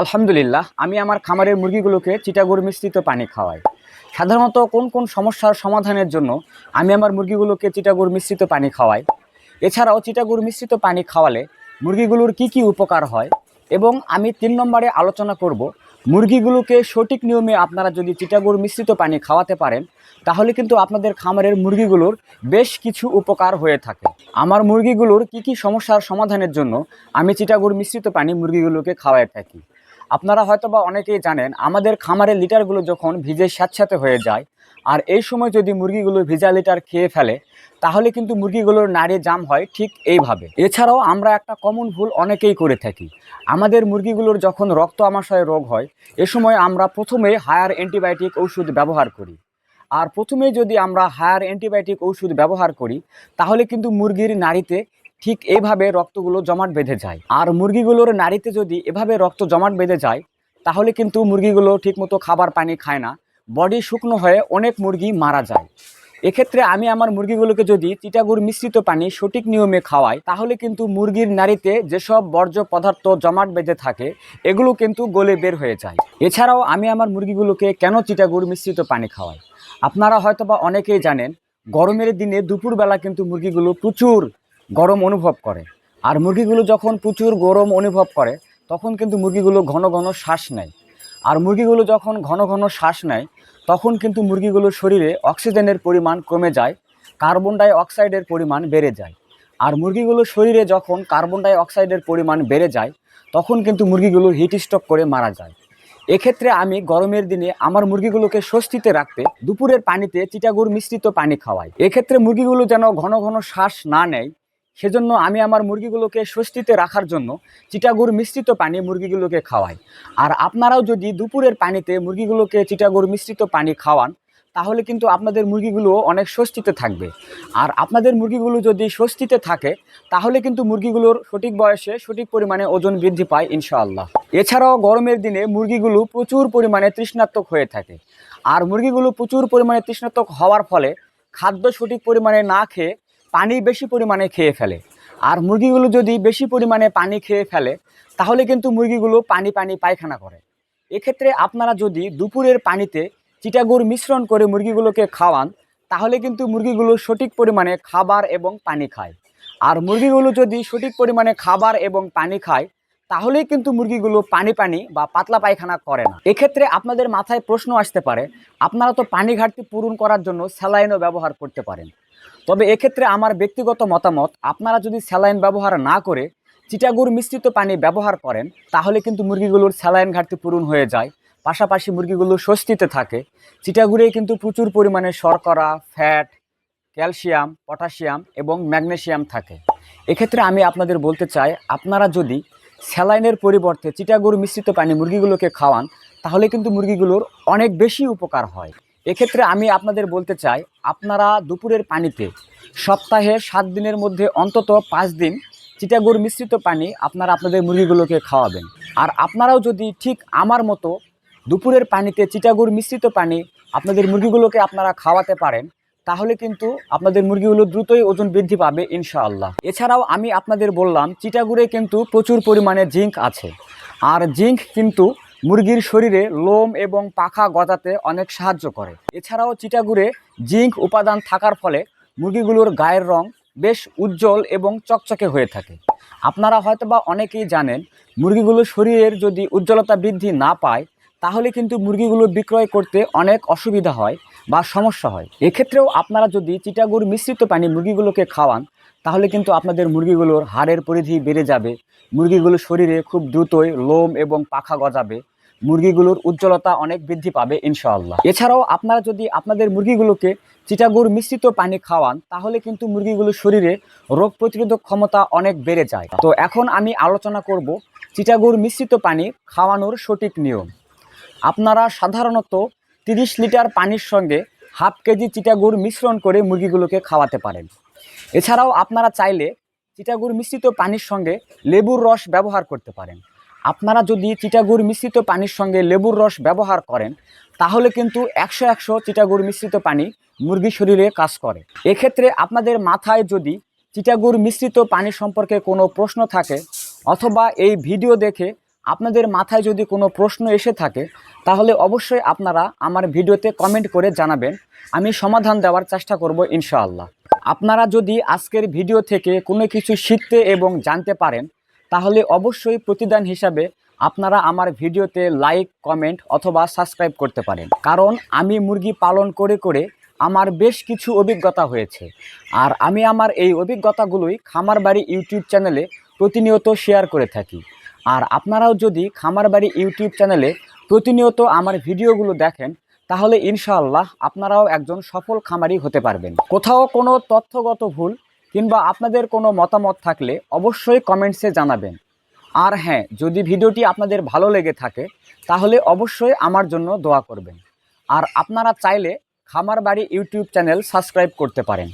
আলহামদুলিল্লাহ, আমি আমার খামারের মুরগিগুলোকে চিটাগুড় মিশ্রিত পানি খাওয়াই। সাধারণত কোন কোন সমস্যার সমাধানের জন্য আমি আমার মুরগিগুলোকে চিটাগুড় মিশ্রিত পানি খাওয়াই। এছাড়াও চিটাগুড় মিশ্রিত পানি খাওয়ালে মুরগিগুলোর কি কি উপকার হয় এবং আমি তিন নম্বরে আলোচনা করব, মুরগিগুলোকে সঠিক নিয়মে আপনারা যদি চিটাগুড় মিশ্রিত পানি খাওয়াতে পারেন, তাহলে কিন্তু আপনাদের খামারের মুরগিগুলোর বেশ কিছু উপকার হয়ে থাকে। আমার মুরগিগুলোর কি কি সমস্যার সমাধানের জন্য আমি চিটাগুড় মিশ্রিত পানি মুরগিগুলোকে খাওয়াই থাকি। আপনারা হয়তো বা অনেকেই জানেন, আমাদের খামারের লিটারগুলো যখন ভিজে স্যাঁতস্যাঁতে হয়ে যায়, আর এই সময় যদি মুরগিগুলো ভিজা লিটার খেয়ে ফেলে, তাহলে কিন্তু মুরগিগুলোর নাড়ি জাম হয় ঠিক এইভাবে। এছাড়াও আমরা একটা কমন ভুল অনেকেই করে থাকি। আমাদের মুরগিগুলোর যখন রক্ত আমাশয় রোগ হয়, এ সময় আমরা প্রথমে হায়ার অ্যান্টিবায়োটিক ওষুধ ব্যবহার করি। আর প্রথমে যদি আমরা হায়ার অ্যান্টিবায়োটিক ওষুধ ব্যবহার করি, তাহলে কিন্তু মুরগির নাড়িতে ঠিক এইভাবে রক্তগুলো জমাট বেঁধে যায়। আর মুরগিগুলোর নাড়িতে যদি এভাবে রক্ত জমাট বেঁধে যায়, তাহলে কিন্তু মুরগিগুলো ঠিকমতো খাবার পানি খায় না। বডি শুকনো হয়ে অনেক মুরগি মারা যায়। এক্ষেত্রে আমি আমার মুরগিগুলোকে যদি চিটাগুড় মিশ্রিত পানি সঠিক নিয়মে খাওয়াই, তাহলে কিন্তু মুরগির নাড়িতে যেসব বর্জ্য পদার্থ জমাট বেঁধে থাকে, এগুলো কিন্তু গলে বের হয়ে যায়। এছাড়াও আমি আমার মুরগিগুলোকে কেন চিটাগুড় মিশ্রিত পানি খাওয়াই? আপনারা হয়তোবা অনেকেই জানেন, গরমের দিনে দুপুরবেলা কিন্তু মুরগিগুলো প্রচুর গরম অনুভব করে। আর মুরগিগুলো যখন প্রচুর গরম অনুভব করে, তখন কিন্তু মুরগিগুলো ঘন ঘন শ্বাস নেয়। আর মুরগিগুলো যখন ঘন ঘন শ্বাস নেয়, তখন কিন্তু মুরগিগুলোর শরীরে অক্সিজেনের পরিমাণ কমে যায়, কার্বন ডাই অক্সাইডের পরিমাণ বেড়ে যায়। আর মুরগিগুলোর শরীরে যখন কার্বন ডাই অক্সাইডের পরিমাণ বেড়ে যায়, তখন কিন্তু মুরগিগুলো হিট স্ট্রোক করে মারা যায়। এক্ষেত্রে আমি গরমের দিনে আমার মুরগিগুলোকে স্বস্তিতে রাখতে দুপুরের পানিতে চিটাগুড় মিশ্রিত পানি খাওয়াই। এক্ষেত্রে মুরগিগুলো যেন ঘন ঘন শ্বাস না নেয় সেজন্য আমি আমার মুরগিগুলোকে স্বস্তিতে রাখার জন্য চিটাগুড় মিশ্রিত পানি মুরগিগুলোকে খাওয়াই। আর আপনারাও যদি দুপুরের পানিতে মুরগিগুলোকে চিটাগুড় মিশ্রিত পানি খাওয়ান, তাহলে কিন্তু আপনাদের মুরগিগুলো অনেক স্বস্তিতে থাকবে। আর আপনাদের মুরগিগুলো যদি স্বস্তিতে থাকে, তাহলে কিন্তু মুরগিগুলোর সঠিক বয়সে সঠিক পরিমাণে ওজন বৃদ্ধি পায় ইনশাআল্লাহ। এছাড়াও গরমের দিনে মুরগিগুলো প্রচুর পরিমাণে তৃষ্ণাত্মক হয়ে থাকে। আর মুরগিগুলো প্রচুর পরিমাণে তৃষ্ণাত্মক হওয়ার ফলে খাদ্য সঠিক পরিমাণে না খেয়ে পানি বেশি পরিমাণে খেয়ে ফেলে। আর মুরগিগুলো যদি বেশি পরিমাণে পানি খেয়ে ফেলে, তাহলে কিন্তু মুরগিগুলো পানি পানি পায়খানা করে। এক্ষেত্রে আপনারা যদি দুপুরের পানিতে চিটাগুড় মিশ্রণ করে মুরগিগুলোকে খাওয়ান, তাহলে কিন্তু মুরগিগুলো সঠিক পরিমাণে খাবার এবং পানি খায়। আর মুরগিগুলো যদি সঠিক পরিমাণে খাবার এবং পানি খায়, তাহলেই কিন্তু মুরগিগুলো পানি পানি বা পাতলা পায়খানা করে না। এক্ষেত্রে আপনাদের মাথায় প্রশ্ন আসতে পারে, আপনারা তো পানি ঘাটতি পূরণ করার জন্য স্যালাইনও ব্যবহার করতে পারেন। তবে এক্ষেত্রে আমার ব্যক্তিগত মতামত, আপনারা যদি স্যালাইন ব্যবহার না করে চিটাগুড় মিশ্রিত পানি ব্যবহার করেন, তাহলে কিন্তু মুরগিগুলোর স্যালাইন ঘাটতি পূরণ হয়ে যায়। পাশাপাশি মুরগিগুলো স্বস্তিতে থাকে। চিটাগুড়ে কিন্তু প্রচুর পরিমাণে শর্করা, ফ্যাট, ক্যালসিয়াম, পটাশিয়াম এবং ম্যাগনেসিয়াম থাকে। এক্ষেত্রে আমি আপনাদের বলতে চাই, আপনারা যদি স্যালাইনের পরিবর্তে চিটাগুড় মিশ্রিত পানি মুরগিগুলোকে খাওয়ান, তাহলে কিন্তু মুরগিগুলোর অনেক বেশি উপকার হয়। এক্ষেত্রে আমি আপনাদের বলতে চাই, আপনারা দুপুরের পানিতে সপ্তাহে সাত দিনের মধ্যে অন্তত পাঁচ দিন চিটাগুড় মিশ্রিত পানি আপনারা আপনাদের মুরগিগুলোকে খাওয়াবেন। আর আপনারাও যদি ঠিক আমার মতো দুপুরের পানিতে চিটাগুড় মিশ্রিত পানি আপনাদের মুরগিগুলোকে আপনারা খাওয়াতে পারেন, তাহলে কিন্তু আপনাদের মুরগিগুলো দ্রুতই ওজন বৃদ্ধি পাবে ইনশাআল্লাহ। এছাড়াও আমি আপনাদের বললাম চিটাগুড়ে কিন্তু প্রচুর পরিমাণে জিঙ্ক আছে। আর জিঙ্ক কিন্তু মুরগির শরীরে লোম এবং পাখা গজাতে অনেক সাহায্য করে। এছাড়াও চিটাগুড়ে জিঙ্ক উপাদান থাকার ফলে মুরগিগুলোর গায়ের রং বেশ উজ্জ্বল এবং চকচকে হয়ে থাকে। আপনারা হয়তোবা অনেকেই জানেন, মুরগিগুলো শরীরের যদি উজ্জ্বলতা বৃদ্ধি না পায়, তাহলে কিন্তু মুরগিগুলো বিক্রয় করতে অনেক অসুবিধা হয় বা সমস্যা হয়। এক্ষেত্রেও আপনারা যদি চিটাগুড় মিশ্রিত পানি মুরগিগুলোকে খাওয়ান, তাহলে কিন্তু আপনাদের মুরগিগুলোর হাড়ের পরিধি বেড়ে যাবে। মুরগিগুলো শরীরে খুব দ্রুতই লোম এবং পাখা গজাবে। মুরগিগুলোর উজ্জ্বলতা অনেক বৃদ্ধি পাবে, ইনশাআল্লাহ। এছাড়াও আপনারা যদি আপনাদের মুরগিগুলোকে চিটাগুড় মিশ্রিত পানি খাওয়ান, তাহলে কিন্তু মুরগিগুলোর শরীরে রোগ প্রতিরোধক ক্ষমতা অনেক বেড়ে যায়। তো এখন আমি আলোচনা করব চিটাগুড় মিশ্রিত পানি খাওয়ানোর সঠিক নিয়ম। আপনারা সাধারণত তিরিশ লিটার পানির সঙ্গে হাফ কেজি চিটাগুড় মিশ্রণ করে মুরগিগুলোকে খাওয়াতে পারেন। এছাড়াও আপনারা চাইলে চিটাগুড় মিশ্রিত পানির সঙ্গে লেবুর রস ব্যবহার করতে পারেন। আপনারা যদি চিটাগুড় মিশ্রিত পানির সঙ্গে লেবুর রস ব্যবহার করেন, তাহলে কিন্তু একশো একশো চিটাগুড় মিশ্রিত পানি মুরগির শরীরে কাজ করে। এক্ষেত্রে আপনাদের মাথায় যদি চিটাগুড় মিশ্রিত পানি সম্পর্কে কোনো প্রশ্ন থাকে, অথবা এই ভিডিও দেখে আপনাদের মাথায় যদি কোনো প্রশ্ন এসে থাকে, তাহলে অবশ্যই আপনারা আমার ভিডিওতে কমেন্ট করে জানাবেন। আমি সমাধান দেওয়ার চেষ্টা করব ইনশাআল্লাহ। আপনারা যদি আজকের ভিডিও থেকে কোনো কিছু শিখতে এবং জানতে পারেন তাহলে অবশ্যই প্রতিদান হিসাবে আপনারা আমার ভিডিওতে লাইক কমেন্ট অথবা সাবস্ক্রাইব করতে পারেন। কারণ আমি মুরগি পালন করে করে আমার বেশ কিছু অভিজ্ঞতা হয়েছে। আর আমি আমার এই অভিজ্ঞতাগুলোই খামার বাড়ি ইউটিউব চ্যানেলে প্রতিনিয়ত শেয়ার করে থাকি। আর আপনারাও যদি খামার বাড়ি ইউটিউব চ্যানেলে প্রতিনিয়ত আমার ভিডিওগুলো দেখেন, তাহলে ইনশাআল্লাহ আপনারাও একজন সফল খামারি হতে পারবেন। কোথাও কোনো তথ্যগত ভুল কিংবা আপনাদের কোনো মতামত থাকলে অবশ্যই কমেন্টসে জানাবেন। আর হ্যাঁ যদি ভিডিওটি আপনাদের ভালো লেগে থাকে, তাহলে অবশ্যই আমার জন্য দোয়া করবেন। আর আপনারা চাইলে খামার বাড়ি ইউটিউব চ্যানেল সাবস্ক্রাইব করতে পারেন।